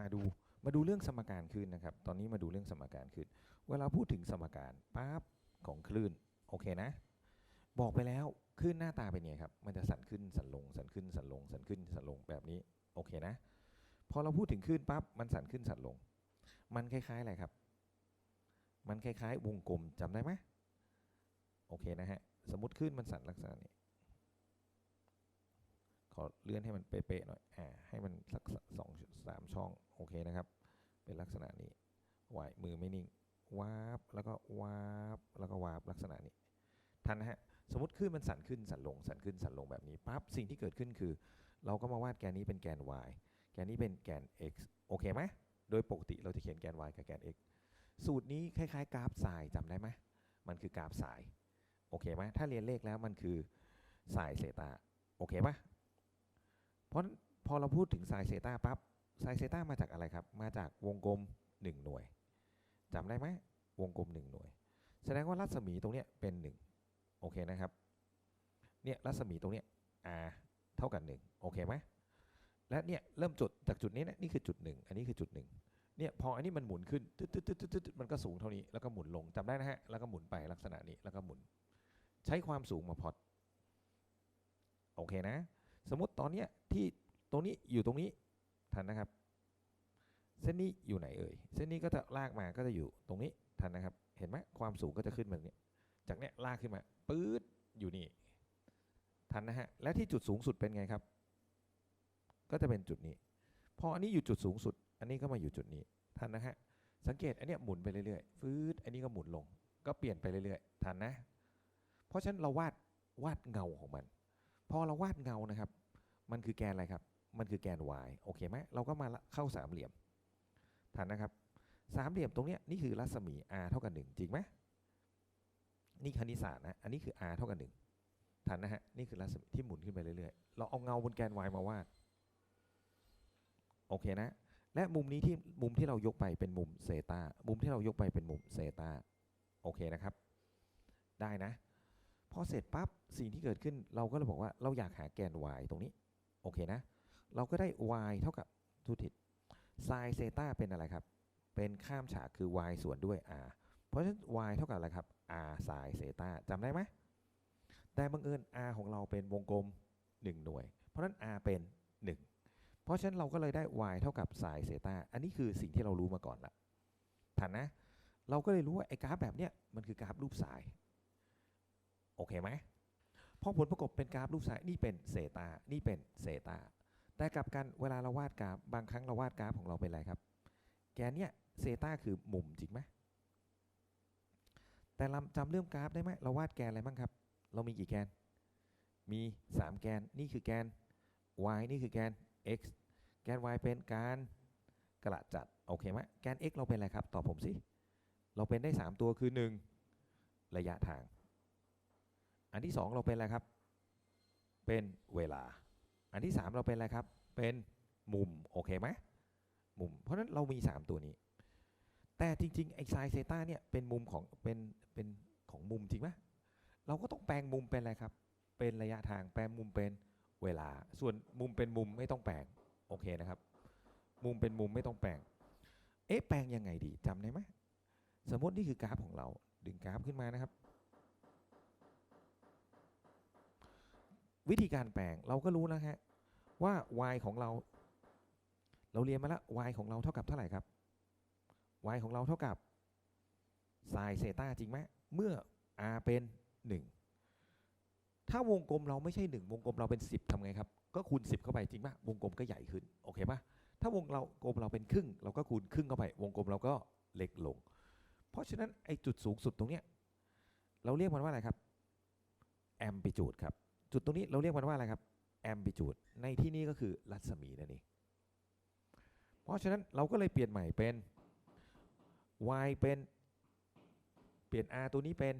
มาดูมาดูเรื่องสมการคลื่นนะครับ ตอนนี้มาดูเรื่องสมการคลื่น เวลาพูดถึงสมการปั๊บของคลื่นโอเคนะ บอกไปแล้วคลื่นหน้าตาเป็นไงครับ มันจะสั่นขึ้นสั่นลงสั่นขึ้นสั่นลงสั่นขึ้นสั่นลงแบบนี้โอเคนะ พอเราพูดถึงคลื่นปั๊บมันสั่นขึ้นสั่นลง มันคล้ายๆอะไรครับ มันคล้ายๆ วงกลมจำได้ไหมโอเคนะฮะสมมติคลื่นมันสั่นลักษณะนี้ ขอเลื่อนให้มันเป๊ะๆหน่อยอ่าให้มันสักสองสามช่องโอเคนะครับ เป็นลักษณะนี้วายมือไม่นิ่งวาบแล้วก็วาบแล้วก็วาบลักษณะนี้ทันนะฮะสมมติคลื่นมันสั่นขึ้นสั่นลงสั่นขึ้นสั่นลงแบบนี้ปั๊บสิ่งที่เกิดขึ้นคือ เราก็มาวาดแกนนี้เป็นแกน y แกนนี้เป็นแกน x โอเคไหมโดยปกติเราจะเขียนแกน y กับแกน x สูตรนี้คล้ายๆ กราฟสายจำได้ไหมมันคือกราฟสายโอเคไหมถ้าเรียนเลขแล้วมันคือสายเซตาโอเคปะเพ ราะพอเราพูดถึงไซน์เซตาปั๊บไซน์เซตามาจากอะไรครับ มาจากวงกลม 1 หน่วยจำได้ไหมวงกลม 1 หน่วย แสดงว่ารัศมีตรงเนี้ยเป็น 1 โอเคนะครับ เนี่ยรัศมีตรงเนี้ย r เท่ากับ 1 โอเคไหมและเนี่ยเริ่มจุดจากจุดนี้นะนี่คือจุด 1 อันนี้คือจุด 1 เนี่ยพออันนี้มันหมุนขึ้นตึ๊ดตึ๊ดตึ๊ดตึ๊ดตึ๊ดมันก็สูงเท่านี้แล้วก็หมุนลงจำได้นะฮะแล้วก็หมุนไปลักษณะนี้แล้วก็หมุน ใช้ความสูงมาพอดโอเคนะ สมมติตอนเนี้ยที่ตรงนี้อยู่ตรงนี้ทันนะครับ เส้นนี้อยู่ไหนเอ่ยเส้นนี้ก็จะลากมาก็จะอยู่ตรงนี้ทันนะครับ เห็นไหมความสูงก็จะขึ้นแบบนี้จากเนี้ยลากขึ้นมาปื๊ดอยู่นี่ทันนะฮะและที่จุดสูงสุดเป็นไงครับ ก็จะเป็นจุดนี้ พออันนี้อยู่จุดสูงสุด อันนี้ก็มาอยู่จุดนี้ทันนะฮะสังเกตอันเนี้ยหมุนไปเรื่อยๆฟืดอันนี้ก็หมุนลง ก็เปลี่ยนไปเรื่อยๆทันนะ เพราะฉะนั้นเราวาดวาดเงาของมัน พอเราวาดเงานะครับ มันคือแกนอะไรครับ มันคือแกน y โอเคไหมเราก็มาเข้าสามเหลี่ยมทันนะครับสามเหลี่ยมตรงนี้นี่คือรัศมี r เท่ากับ1จริงไหมนี่คณิตศาสตร์นะอันนี้คือ r เท่ากับ1ทันนะฮะนี่คือรัศมีที่หมุนขึ้นไปเรื่อยๆเราเอาเงาบนแกน y มาวาดโอเคนะ และมุมนี้ที่มุมที่เรายกไปเป็นมุมเซตามุมที่เรายกไปเป็นมุมเซตาโอเคนะครับ ได้นะ พอเสร็จปั๊บสิ่งที่เกิดขึ้นเราก็เลยบอกว่าเราอยากหาแกน y ตรงนี้ โอเคนะ เราก็ได้ y เท่ากับทุติดไซเซต้าเป็นอะไรครับ เป็นข้ามฉากคือ y ส่วนด้วย r เพราะฉะนั้น y เท่ากับอะไรครับ r ไซเซต้าจำได้ไหมแต่บังเอิญ r ของเราเป็นวงกลม 1 หน่วย เพราะฉะนั้น r เป็น 1 เพราะฉะนั้นเราก็เลยได้ y เท่ากับไซเซต้าอันนี้คือสิ่งที่เรารู้มาก่อนละทันนะ เราก็เลยรู้ว่าไอ้กราฟแบบเนี้ยมันคือกราฟรูปสาย โอเคไหมพอผลประกบเป็นกราฟรูปสายนี่เป็นเซตานี่เป็นเซตาแต่กลับกันเวลาเราวาดกราฟบางครั้งเราวาดกราฟของเราเป็นอะไรครับ แกนเนี้ยเซตาคือมุมจริงไหมแต่เราจำเรื่องกราฟได้ไหมเราวาดแกนอะไรบ้างครับ เรามีกี่แกน มี 3 แกนนี่คือแกน y นี่คือแกน x แกน y เป็นการกระจัดโอเคไหมแกน x เราเป็นอะไรครับตอบผมสิเราเป็นได้ 3 ตัวคือ 1 ระยะทาง อันที่ 2 เราเป็นอะไรครับ เป็นเวลา อันที่ 3 เราเป็นอะไรครับ เป็นมุมโอเคไหมมุม เพราะฉะนั้นเรามี 3 ตัวนี้ แต่จริง ๆ ไอ้ไซเซต้าเนี่ยเป็นมุมของเป็นเป็นของมุมจริงไหมเราก็ต้องแปลงมุมเป็นอะไรครับ เป็นระยะทางแปลงมุมเป็นเวลา ส่วนมุมเป็นมุมไม่ต้องแปลงโอเคนะครับ มุมเป็นมุมไม่ต้องแปลง เอ๊ะแปลงยังไงดีจำได้ไหมสมมตินี่คือกราฟของเรา ดึงกราฟขึ้นมานะครับ วิธีการแปลงเราก็รู้แล้วฮะว่า y ของเรา เราเรียนมาแล้ว y ของเราเท่ากับเท่าไหร่ครับ y ของเราเท่ากับ sin เซต้าจริงไหมเมื่อ r เป็น 1 ถ้าวงกลมเราไม่ใช่ 1 วงกลมเราเป็น 10ทำไงครับ ก็คูณ 10 เข้าไปจริงปะวงกลมก็ใหญ่ขึ้นโอเคปะถ้าวงเรากลมเราเป็นครึ่ง เราก็คูณครึ่งเข้าไป วงกลมเราก็เล็กลง เพราะฉะนั้นไอ้จุดสูงสุดตรงเนี้ยเราเรียกมันว่าอะไรครับแอมปิจูดครับ จุดตรงนี้เราเรียกมันว่าอะไรครับแอม i ิจูดในที่นี้ก็คือรัศมีนั่นเองเพราะฉะนั้นเราก็เลยเปลี่ยนใหม่เป็น y เป็นเปลี่ยน r ตัวนี้เป็น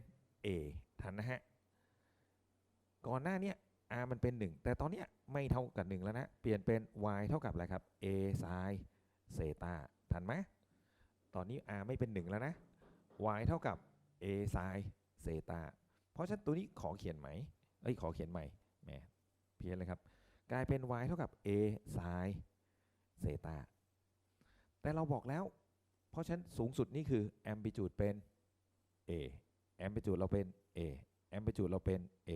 a ทันนะฮะก่อนหน้านี้ r มันเป็น 1 แต่ตอนนี้ไม่เท่ากับ 1 แล้วนะเปลี่ยนเป็น y เท่ากับอะไรครับ a sin เซตาทันไหมตอนนี้ r ไม่เป็น 1 แล้วนะ y เท่ากับ a sin เซตาเพราะฉะนั้นตัวนี้ขอเขียนไหม เอ้ยขอเขียนใหม่แหมเพี้ยนเลยครับ กลายเป็น y เท่ากับ a sin เซตาแต่เราบอกแล้ว เพราะฉะนั้นสูงสุดนี่คือ amplitude เป็น a amplitude เราเป็น a amplitude เราเป็น a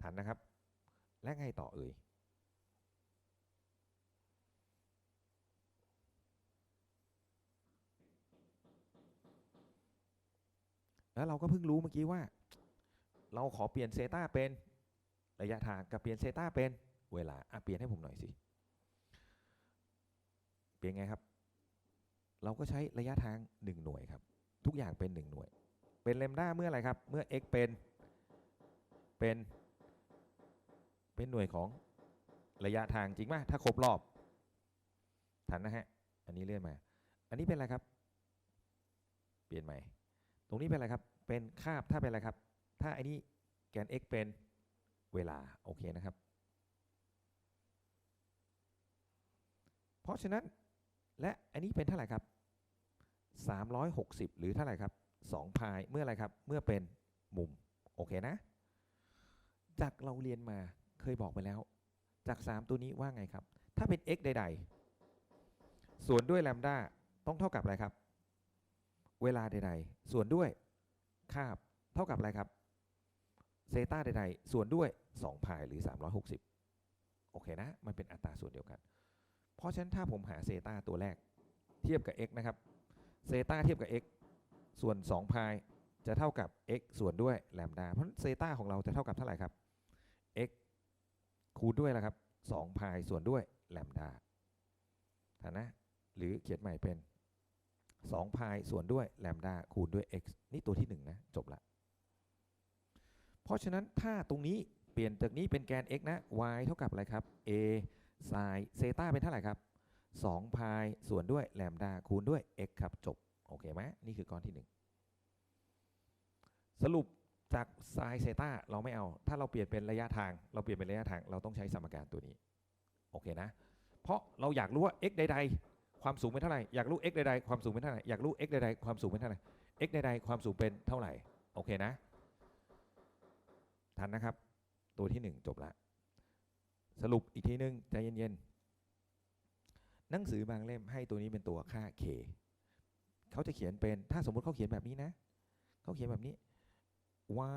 ทันนะครับ และไงต่อเอ่ยแล้วเราก็เพิ่งรู้เมื่อกี้ว่า เราขอเปลี่ยนเซตาเป็นระยะทางกับเปลี่ยนเซตาเป็นเวลาอะเปลี่ยนให้ผมหน่อยสิ เปลี่ยนไงครับ เราก็ใช้ระยะทาง 1 หน่วยครับ ทุกอย่างเป็น 1 หน่วย เป็นเลมด้าเมื่ออะไรครับ เมื่อ x เป็นเป็นเป็นหน่วยของระยะทางจริงไหมถ้าครบรอบทันนะฮะ อันนี้เลื่อนมา อันนี้เป็นอะไรครับ เปลี่ยนใหม่ ตรงนี้เป็นอะไรครับ เป็นคาบ ถ้าเป็นอะไรครับ ถ้าไอันนี้แกน x เป็นเวลา โอเคนะครับ เพราะฉะนั้นและอันนี้เป็นเท่าไหร่ครับ 360 หรือเท่าไหร่ครับ2พายเมื่ออะไรครับ เมื่อเป็นมุม โอเคนะ จากเราเรียนมาเคยบอกไปแล้ว จาก 3 ตัวนี้ว่าไงครับ ถ้าเป็น x ใด ๆ ส่วนด้วยแลมด้าต้องเท่ากับอะไรครับ เวลาใด ๆ ส่วนด้วยคาบเท่ากับอะไรครับ เซตาใดๆ ส่วนด้วย 2 พายหรือ 360 โอเคนะ มันเป็นอัตราส่วนเดียวกัน เพราะฉะนั้นถ้าผมหาเซตาตัวแรก เทียบกับ x นะครับ เซตาเทียบกับ x ส่วน 2 พายจะเท่ากับ x ส่วนด้วยแลมดา เพราะเซตาของเราจะเท่ากับเท่าไหร่ครับ x คูณด้วยละครับ2พายส่วนด้วยแลมดาฐานะ หรือเขียนใหม่เป็น2พายส่วนด้วยแลมดาคูณด้วย x นี่ตัวที่ 1 นะ จบละ เพราะฉะนั้นถ้าตรงนี้เปลี่ยนจากนี้เป็นแกน x นะ y เท่ากับอะไรครับ a ไซน์เซต้าเป็นเท่าไหร่ครับ2พายส่วนด้วยแลมดาคูณด้วย x ครับจบ โอเคไหมนี่คือก้อนที่ 1 สรุปจากไซน์เซต้าเราไม่เอา ถ้าเราเปลี่ยนเป็นระยะทาง เราเปลี่ยนเป็นระยะทาง เราต้องใช้สมการตัวนี้ โอเคนะ เพราะเราอยากรู้ว่า x ใด ๆ ความสูงเป็นเท่าไหร่ อยากรู้ x ใด ๆ ความสูงเป็นเท่าไหร่ อยากรู้ x ใด ๆ ความสูงเป็นเท่าไหร่ x ใด ๆ ความสูงเป็นเท่าไหร่ โอเคนะ ทันนะครับ ตัวที่ 1 จบละ สรุปอีกทีนึง ใจเย็นๆ หนังสือบางเล่มให้ตัวนี้เป็นตัวค่า k เขาจะเขียนเป็นถ้าสมมุติเขาเขียนแบบนี้นะ เขาเขียนแบบนี้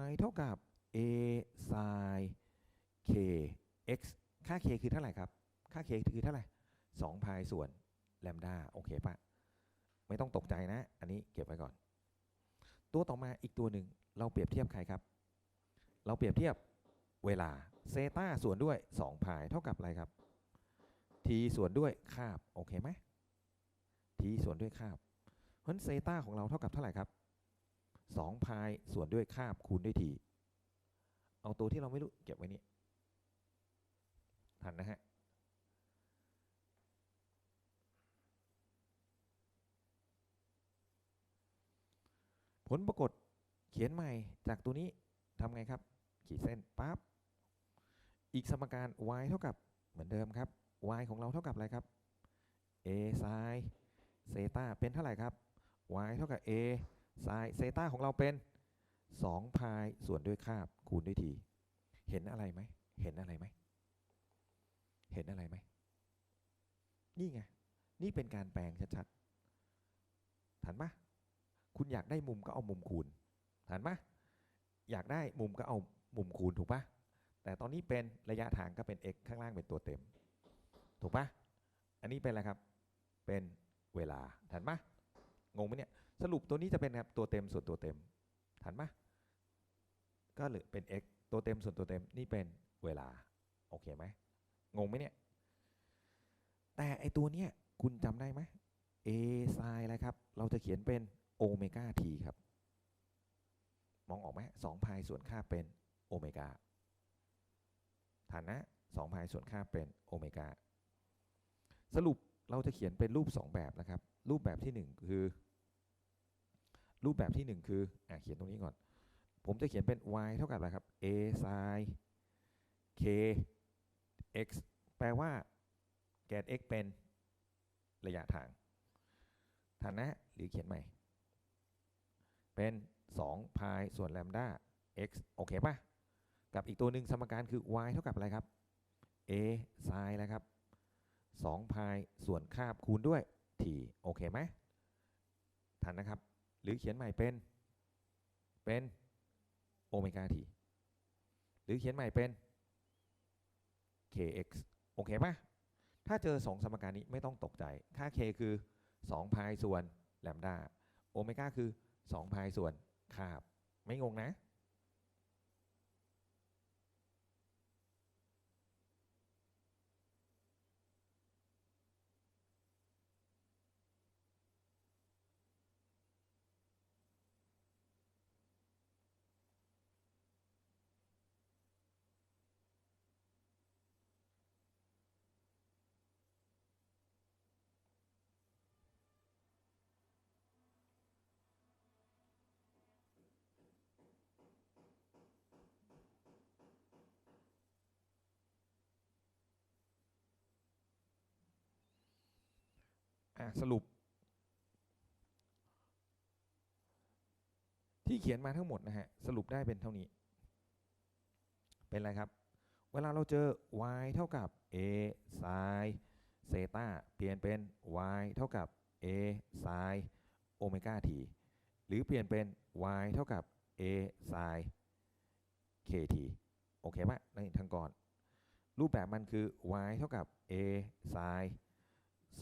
y เท่ากับ a sin k x ค่า k คือเท่าไหร่ครับ ค่า k คือเท่าไหร่2พายส่วนแลมดาโอเคปะไม่ต้องตกใจนะ อันนี้เก็บไว้ก่อน ตัวต่อมาอีกตัวหนึ่งเราเปรียบเทียบใครครับ เราเปรียบเทียบเวลาเซตาส่วนด้วย 2 พายเท่ากับอะไรครับ t ส่วนด้วยคาบโอเคไหม t ส่วนด้วยคาบเพราะเซตาของเราเท่ากับเท่าไหร่ครับ2พายส่วนด้วยคาบคูณด้วย t เอาตัวที่เราไม่รู้เก็บไว้นี่ทันนะฮะผลปรากฏเขียนใหม่จากตัวนี้ทำไงครับ ขีดเส้นปั๊บอีกสมการ y เท่ากับเหมือนเดิมครับ y ของเราเท่ากับอะไรครับ a sin เซตาเป็นเท่าไหร่ครับ y เท่ากับ a sin เซตาของเราเป็น2พายส่วนด้วยคาบคูณด้วย t เห็นอะไรไหมเห็นอะไรไหมเห็นอะไรไหมนี่ไงนี่เป็นการแปลงชัดๆทันปะคุณอยากได้มุมก็เอามุมคูณทันปะอยากได้มุมก็เอา มุมคูณถูกปะแต่ตอนนี้เป็นระยะทางก็เป็น x ข้างล่างเป็นตัวเต็ม ถูกปะอันนี้เป็นอะไรครับ เป็นเวลา ทันปะงงไหมเนี่ย สรุปตัวนี้จะเป็นครับตัวเต็มส่วนตัวเต็ม ทันปะก็เหลือเป็น x ตัวเต็มส่วนตัวเต็มนี่เป็นเวลา โอเคไหมงงไหมเนี่ย แต่ไอตัวเนี้ยคุณจำได้ไหม a sin อะไรครับ เราจะเขียนเป็นโอเมก้า t ครับ มองออกไหมสองพายส่วนค่าเป็น โอเมก้าฐานนะสองพายส่วนค่าเป็นโอเมก้าสรุปเราจะเขียนเป็นรูป 2 แบบนะครับ รูปแบบที่ 1 คือ รูปแบบที่ 1 คืออะเขียนตรงนี้ก่อน ผมจะเขียนเป็น y เท่ากับอะไรครับ a sin k x แปลว่าแกน x เป็นระยะทาง ฐานะหรือเขียนใหม่ เป็น2พายส่วนแลมด้า x โอเคป่ะ กับอีกตัวหนึ่งสมการคือ y เท่ากับอะไรครับ a sin แล้วครับ2พายส่วนคาบคูณด้วย t โอเคไหมทันนะครับ หรือเขียนใหม่เป็น เป็นโอเมก้า t หรือเขียนใหม่เป็น kx โอเคปะถ้าเจอ 2 สมการนี้ไม่ต้องตกใจ ค่า k คือ 2 พายส่วนแลมดาโอเมก้าคือ 2 พายส่วนคาบ ไม่งงนะ สรุป ที่เขียนมาทั้งหมดนะฮะสรุปได้เป็นเท่านี้ เป็นอะไรครับ เวลาเราเจอ y เท่ากับ a sin เซตาเปลี่ยนเป็น y เท่ากับ a sin โอเมก้า t หรือเปลี่ยนเป็น y เท่ากับ a sin kt โอเคปะในทางก่อน รูปแบบมันคือ y เท่ากับ a sin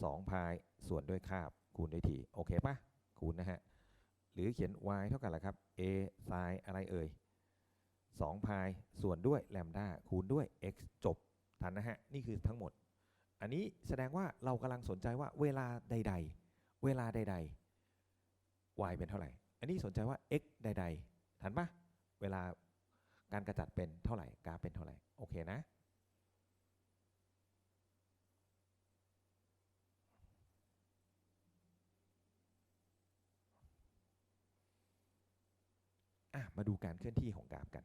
2 พายส่วนด้วยคาบคูณด้วย t โอเคปะคูณนะฮะ หรือเขียน y เท่ากับอะไรครับ a sin อะไรเอ่ย2พายส่วนด้วยแลมดาคูณด้วย x จบทันนะฮะ นี่คือทั้งหมด อันนี้แสดงว่าเรากำลังสนใจว่าเวลาใด ๆ เวลาใด ๆ y เป็นเท่าไหร่ อันนี้สนใจว่า x ใด ๆ ทันปะเวลาการกระจัดเป็นเท่าไหร่กราฟเป็นเท่าไหร่ โอเคนะ อะมาดูการเคลื่อนที่ของกราฟกัน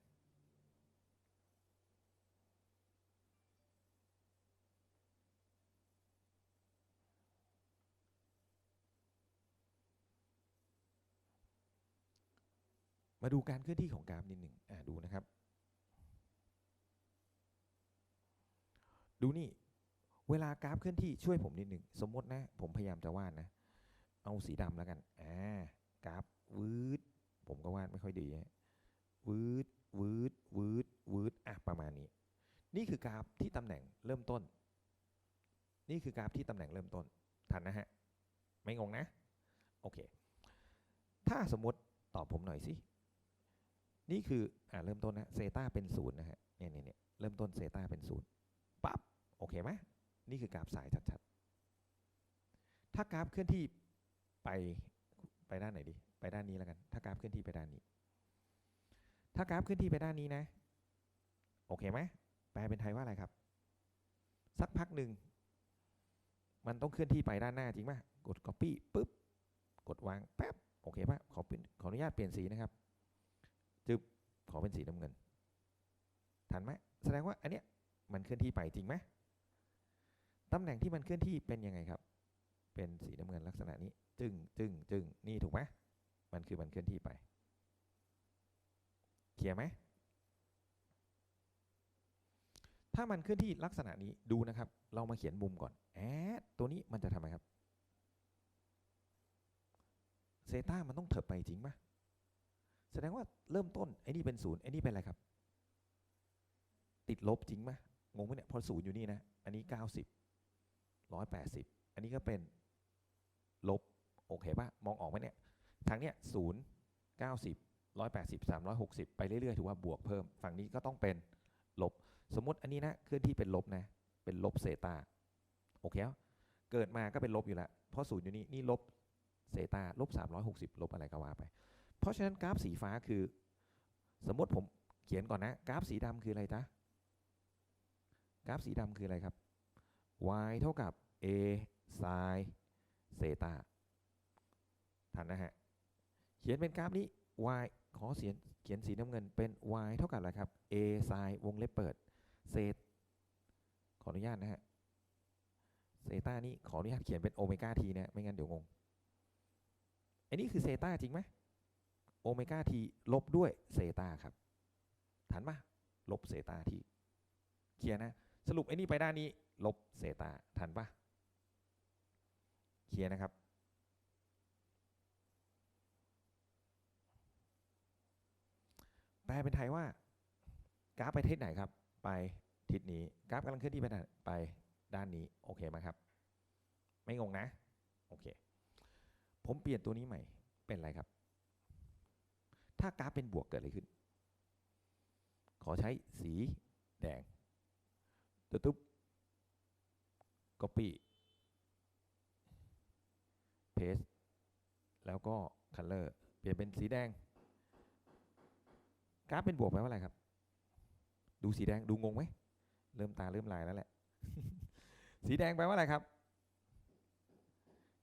มาดูการเคลื่อนที่ของกราฟนิดหนึ่งอะดูนะครับ ดูนี่ เวลากราฟเคลื่อนที่ช่วยผมนิดหนึ่งสมมตินะ ผมพยายามจะวาดนะ เอาสีดำแล้วกันอ่ากราฟวืด ผมก็วาดไม่ค่อยดีฮะวืดวืดวืดวืดอะประมาณนี้ นี่คือกราฟที่ตำแหน่งเริ่มต้น นี่คือกราฟที่ตำแหน่งเริ่มต้น ทันนะฮะ ไม่งงนะ โอเค ถ้าสมมติตอบผมหน่อยสิ นี่คืออ่าเริ่มต้นนะเซตาเป็นศูนย์นะฮะ เนี่ยเนี่ยเนี่ยเริ่มต้นเซตาเป็นศูนย์ปั๊บ โอเคไหมนี่คือกราฟสายชัดๆ ถ้ากราฟเคลื่อนที่ไปไปด้านไหนดี ไปด้านนี้แล้วกัน ถ้ากราฟเคลื่อนที่ไปด้านนี้ ถ้ากราฟเคลื่อนที่ไปด้านนี้นะ โอเคไหมแปลเป็นไทยว่าอะไรครับ สักพักหนึ่ง มันต้องเคลื่อนที่ไปด้านหน้าจริงไหมกด copy ปุ๊บ กดวางแป๊บ โอเคปะขอขออนุญาตเปลี่ยนสีนะครับจึบขอเป็นสีน้ำเงิน ทันไหมแสดงว่าอันเนี้ยมันเคลื่อนที่ไปจริงไหมตำแหน่งที่มันเคลื่อนที่เป็นยังไงครับ เป็นสีน้ำเงินลักษณะนี้ จึงจึงจึงนี่ถูกไหม มันคือมันเคลื่อนที่ไปเคลียร์ไหมถ้ามันเคลื่อนที่ลักษณะนี้ดูนะครับ เรามาเขียนมุมก่อนแอดตัวนี้มันจะทำไมครับเซต้ามันต้องเถิบไปจริงไหมแสดงว่าเริ่มต้นไอ้นี่เป็นศูนย์ไอ้นี่เป็นอะไรครับ ติดลบจริงไหมงงไหมเนี่ยพอศูนย์อยู่นี่นะ อันนี้เก้าสิบร้อยแปดสิบอันนี้ก็เป็นลบ โอเคปะมองออกไหมเนี่ย ทางเนี้ยศูนย์เก้าสิบร้อยแปดสิบสามร้อยหกสิบไปเรื่อยๆถือว่าบวกเพิ่ม ฝั่งนี้ก็ต้องเป็นลบ สมมติอันนี้นะเคลื่อนที่เป็นลบนะเป็นลบเซตาโอเคเกิดมาก็เป็นลบอยู่แล้วเพราะศูนย์อยู่นี่นี่ลบเซตาลบสามร้อยหกสิบลบอะไรก็ว่าไป เพราะฉะนั้นกราฟสีฟ้าคือ สมมติผมเขียนก่อนนะกราฟสีดำคืออะไรจ๊ะกราฟสีดำคืออะไรครับ y เท่ากับ a sin เซตาทันนะฮะ เขียนเป็นกราฟนี้ y ขอเขียนเขียนสีน้ำเงินเป็น y เท่ากับอะไรครับ a sin วงเล็บเปิด เศษ ขออนุญาตนะฮะเซตานี่ขออนุญาตเขียนเป็นโอเมก้าทีนะไม่งั้นเดี๋ยวงงอันนี้คือเซตาจริงไหมโอเมก้าทีลบด้วยเซตาครับทันปะลบเซตาทีเคลียร์นะ สรุปไอ้นี่ไปด้านนี้ ลบเซตาทันปะเคลียร์นะครับ ลเป็นไทยว่ากราฟไปทิศไหนครับ ไปทิศนี้กราฟกำลังเคลื่อนที่ไปด้านไปด้านนี้โอเคไหมครับ ไม่งงนะโอเค ผมเปลี่ยนตัวนี้ใหม่ เป็นอะไรครับ ถ้ากราฟเป็นบวกเกิดอะไรขึ้น ขอใช้สีแดงตุ๊บตุ๊บ copy paste แล้วก็ color เปลี่ยนเป็นสีแดง กราฟเป็นบวกแปลว่าอะไรครับ ดูสีแดงดูงงไหมเริ่มตาเริ่มลายแล้วแหละ สีแดงแปลว่าอะไรครับ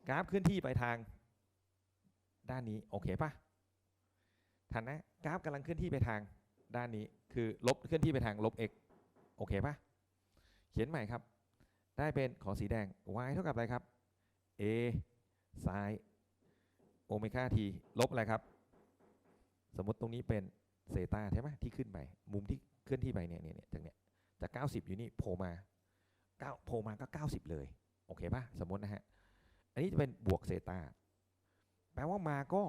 กราฟเคลื่อนที่ไปทาง ด้านนี้โอเคปะทันนะกราฟกำลังเคลื่อนที่ไปทางด้านนี้คือลบเคลื่อนที่ไปทางลบ x โอเคปะเขียนใหม่ครับ ได้เป็นขอสีแดง y เท่ากับอะไรครับ a ซ้ายโอเมก้าทลบอะไรครับ สมมติตรงนี้เป็น เซตาใช่ไหมที่ขึ้นไปมุมที่เคลื่อนที่ไปเนี่ยเนี่ยเนี่ยจากเนี่ยจาก 90 อยู่นี่โผล่มา9โผล่มาก็ 90 เลยโอเคป่ะสมมตินะฮะอันนี้จะเป็นบวกเซตาแปลว่ามาก็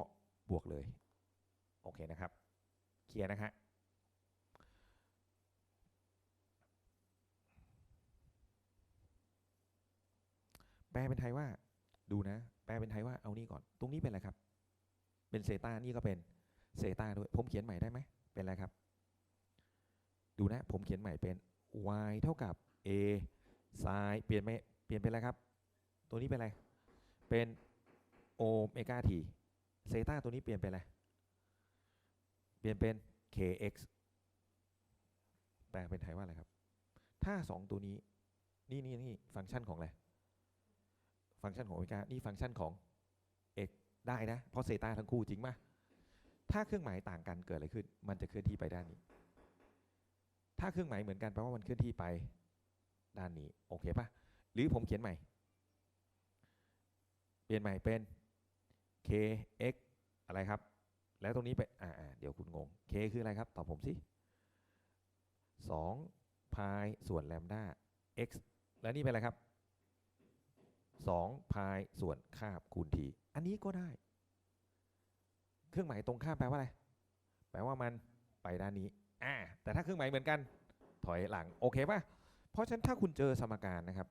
บวกเลยโอเคนะครับเคลียร์นะฮะแปลเป็นไทยว่าดูนะ แปลเป็นไทยว่าเอานี่ก่อน ตรงนี้เป็นอะไรครับ เป็นเซตานี่ก็เป็น เซตาด้วย ผมเขียนใหม่ได้ไหมเป็นอะไรครับ ดูนะ ผมเขียนใหม่เป็น y เท่ากับ a ซ้ายเปลี่ยนไหมเปลี่ยนเป็นอะไรครับ ตัวนี้เป็นอะไร เป็นโอเมก้าทีเซตาตัวนี้เปลี่ยนเป็นอะไร เปลี่ยนเป็น kx แปลเป็นไทยว่าอะไรครับ ถ้าสองตัวนี้ นี่นี่นี่ฟังก์ชันของอะไร ฟังก์ชันของโอเมก้า นี่ฟังก์ชันของ x ได้นะ เพราะเซตาทั้งคู่จริงไหม ถ้าเครื่องหมายต่างกันเกิดอะไรขึ้น มันจะเคลื่อนที่ไปด้านนี้ ถ้าเครื่องหมายเหมือนกันแปลว่ามันเคลื่อนที่ไปด้านนี้ โอเคปะหรือผมเขียนใหม่ เปลี่ยนใหม่เป็น kx อะไรครับ แล้วตรงนี้ไปอ่าอ่าเดี๋ยวคุณงง k คืออะไรครับ ตอบผมสิ2พายส่วนแลมด้า x แล้วนี่เป็นอะไรครับ2พายส่วนคาบคูณที อันนี้ก็ได้ เครื่องหมายตรงข้ามแปลว่าอะไร แปลว่ามันไปด้านนี้อ่าแต่ถ้าเครื่องหมายเหมือนกัน ถอยหลังโอเคป่ะเพราะฉะนั้นถ้าคุณเจอสมการนะครับ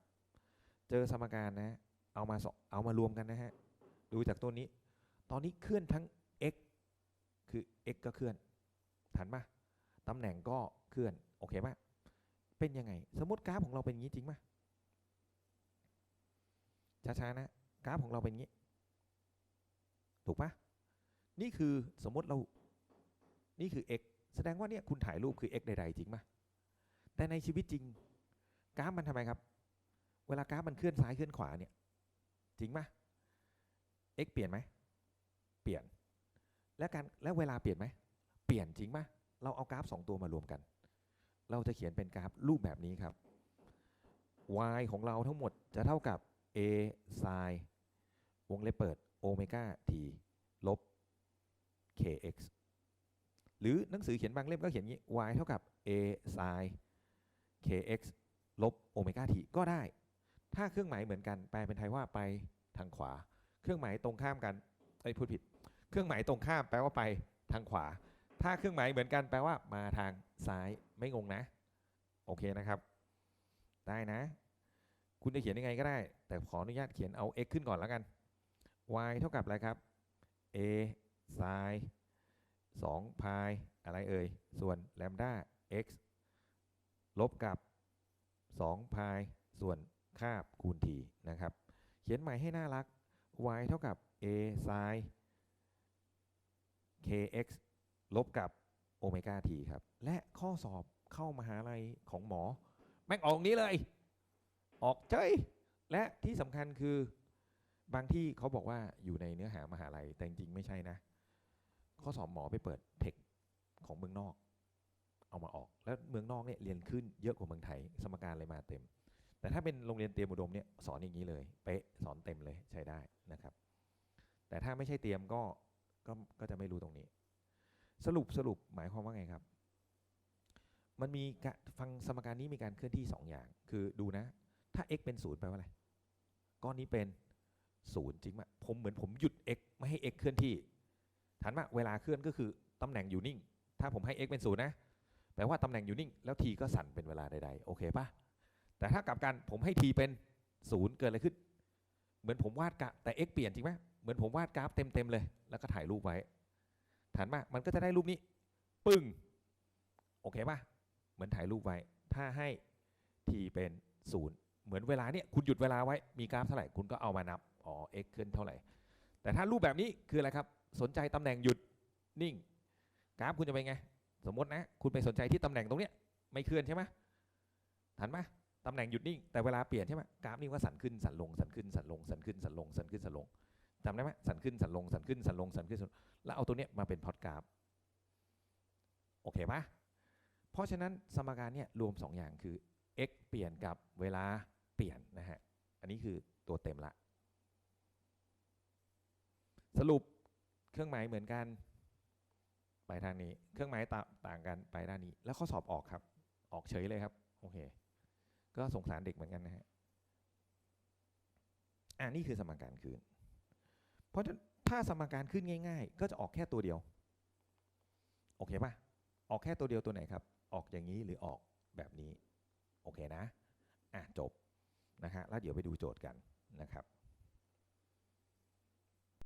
เจอสมการนะเอามาสองเอามารวมกันนะฮะดูจากตัวนี้ ตอนนี้เคลื่อนทั้ง x คือ x ก็เคลื่อนทันป่ะตำแหน่งก็เคลื่อนโอเคป่ะเป็นยังไง สมมติกราฟของเราเป็นอย่างนี้จริงป่ะช้าๆนะกราฟของเราเป็นอย่างนี้ ถูกปะ นี่คือสมมติเรา นี่คือ x แสดงว่าเนี่ยคุณถ่ายรูปคือ x ใดๆจริงปะแต่ในชีวิตจริง กราฟมันทำไมครับ เวลากราฟมันเคลื่อนซ้ายเคลื่อนขวาเนี่ย จริงปะ x เปลี่ยนไหม เปลี่ยน แล้วการแล้วเวลาเปลี่ยนไหม เปลี่ยนจริงปะเราเอากราฟสองตัวมารวมกัน เราจะเขียนเป็นกราฟรูปแบบนี้ครับ y ของเราทั้งหมดจะเท่ากับ a sin วงเล็บเปิดโอเมก้า t ลบ kx หรือหนังสือเขียนบางเล่มก็เขียนงี้ y เท่ากับ a sin kx ลบโอเมก้า t ก็ได้ ถ้าเครื่องหมายเหมือนกัน แปลเป็นไทยว่าไปทางขวา เครื่องหมายตรงข้ามกันไอ้พูดผิด เครื่องหมายตรงข้ามแปลว่าไปทางขวา ถ้าเครื่องหมายเหมือนกันแปลว่ามาทางซ้ายไม่งงนะ โอเคนะครับ ได้นะ คุณจะเขียนยังไงก็ได้ แต่ขออนุญาตเขียนเอา x ขึ้นก่อนแล้วกัน y เท่ากับอะไรครับ a sin 2พายอะไรเอ่ย ส่วนแลมด้า x ลบกับ2พายส่วนคาบคูณ t นะครับ เขียนใหม่ให้น่ารัก y เท่ากับ a sin kx ลบกับโอเมก้า t ครับ และข้อสอบเข้ามหาลัยของหมอ แม่งออกนี้เลย ออกเจยและที่สำคัญคือบางที่เขาบอกว่าอยู่ในเนื้อหามหาลัยแต่จริงไม่ใช่นะ ข้อสอบหมอไปเปิดเทคของเมืองนอก เอามาออก แล้วเมืองนอกเนี่ยเรียนขึ้นเยอะกว่าเมืองไทยสมการเลยมาเต็ม แต่ถ้าเป็นโรงเรียนเตรียมอุดมเนี่ยสอนอย่างนี้เลยเป๊ะสอนเต็มเลยใช้ได้นะครับ แต่ถ้าไม่ใช่เตรียมก็ก็ก็จะไม่รู้ตรงนี้ สรุปสรุปหมายความว่าไงครับ มันมีฟังสมการนี้มีการเคลื่อนที่ 2 อย่าง คือดูนะ ถ้า x เป็นศูนย์แปลว่าอะไรก้อนนี้เป็นศูนย์จริงไหมผมเหมือนผมหยุด x ไม่ให้ x เคลื่อนที่ ทันไหมเวลาเคลื่อนก็คือตำแหน่งอยู่นิ่ง ถ้าผมให้ x เป็นศูนย์นะแปลว่าตำแหน่งอยู่นิ่ง แล้ว t ก็สั่นเป็นเวลาใดๆโอเคปะแต่ถ้ากลับกันผมให้ t เป็นศูนย์เกิดอะไรขึ้น เหมือนผมวาดกราฟแต่ x เปลี่ยนจริงไหมเหมือนผมวาดกราฟเต็มๆเลย แล้วก็ถ่ายรูปไว้ทันปะมันก็จะได้รูปนี้ ปึ้งโอเคปะเหมือนถ่ายรูปไว้ ถ้าให้ t เป็นศูนย์เหมือนเวลาเนี่ยคุณหยุดเวลาไว้มีกราฟเท่าไหร่คุณก็เอามานับอ๋อ x ขึ้นเท่าไหร่ แต่ถ้ารูปแบบนี้คืออะไรครับ สนใจตำแหน่งหยุดนิ่ง กราฟคุณจะเป็นไง สมมตินะ คุณไปสนใจที่ตำแหน่งตรงเนี้ยไม่เคลื่อนใช่ไหมทันไหมตำแหน่งหยุดนิ่ง แต่เวลาเปลี่ยนใช่ไหมกราฟนี่ว่าสั่นขึ้นสั่นลงสั่นขึ้นสั่นลงสั่นขึ้นสั่นลงสั่นขึ้นสั่นลงจำได้ไหมสั่นขึ้นสั่นลงสั่นขึ้นสั่นลงสั่นขึ้นสั่นแล้วเอาตัวเนี้ยมาเป็นพอดกราฟโอเคปะเพราะฉะนั้นสมการเนี่ยรวมสองอย่างคือ x เปลี่ยนกับเวลาเปลี่ยนนะฮะ อันนี้คือตัวเต็มละ สรุป เครื่องหมายเหมือนกัน ไปทางนี้ เครื่องหมายต่าต่างกันไปด้านนี้ แล้วข้อสอบออกครับ ออกเฉยเลยครับโอเคก็สงสารเด็กเหมือนกันนะฮะอ่านี่คือสมการคืน เพราะถ้าสมการขึ้นง่าย ๆ ก็จะออกแค่ตัวเดียว โอเคป่ะ ออกแค่ตัวเดียวตัวไหนครับ ออกอย่างนี้หรือออกแบบนี้ โอเคนะ อะจบนะฮะแล้วเดี๋ยวไปดูโจทย์กันนะครับ